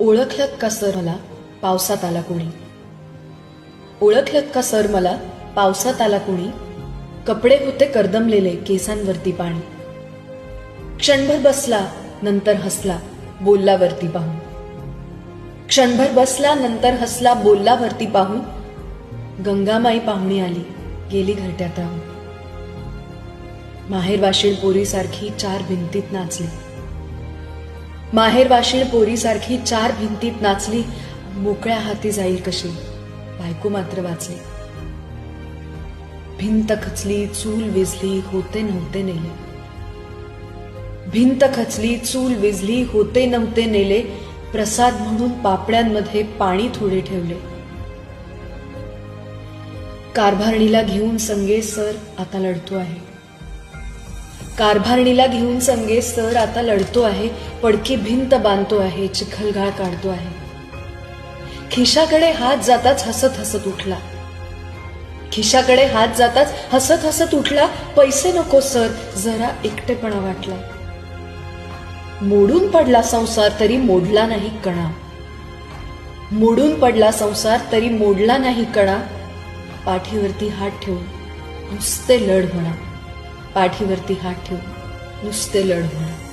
ओळखलत का सर मला? पावसात आला कोणी? ओळखलत का सर मला? पावसात आला कोणी? कपडे होते करदमलेले केसांवरती पाणी. क्षणभर बसला नंतर हसला बोलला वरती पाहून. क्षणभर बसला नंतर हसला बोलला वरती पाहून. गंगामाई पाहुणी आली गेली घरट्यात राहून. माहेर वाशीळ पोरीसारखी चार भिंतीत नाचली. माहेरवाशील पोरीसारखी चार भिंतीत नाचली मोकळ्या हाती जाईल कशी? बायको मात्र वाचली. भिंत खचली चूल विजली होते नव्हते नेले. भिंत खचली चूल विजली होते नव्हते नेले. प्रसाद म्हणून पापड्यांमध्ये पाणी थोडे ठेवले. कारभारणीला घेऊन संगे सर आता लढतो आहे. कारभारणीला घेऊन संगे सर आता लढतो आहे पडकी भिंत बांधतो आहे चिखलगाळ काढतो आहे. खिशाकडे हात जाताच हसत हसत उठला. खिशाकडे हात जाताच हसत हसत उठला पैसे नको सर जरा एकटेपणा वाटला. मोडून पडला संसार तरी मोडला नाही कणा. मोडून पडला संसार तरी मोडला नाही कणा. पाठीवरती हात ठेवून नुसते लढ म्हणा. पाठीवरती हात ठेवून नुसते लढवणं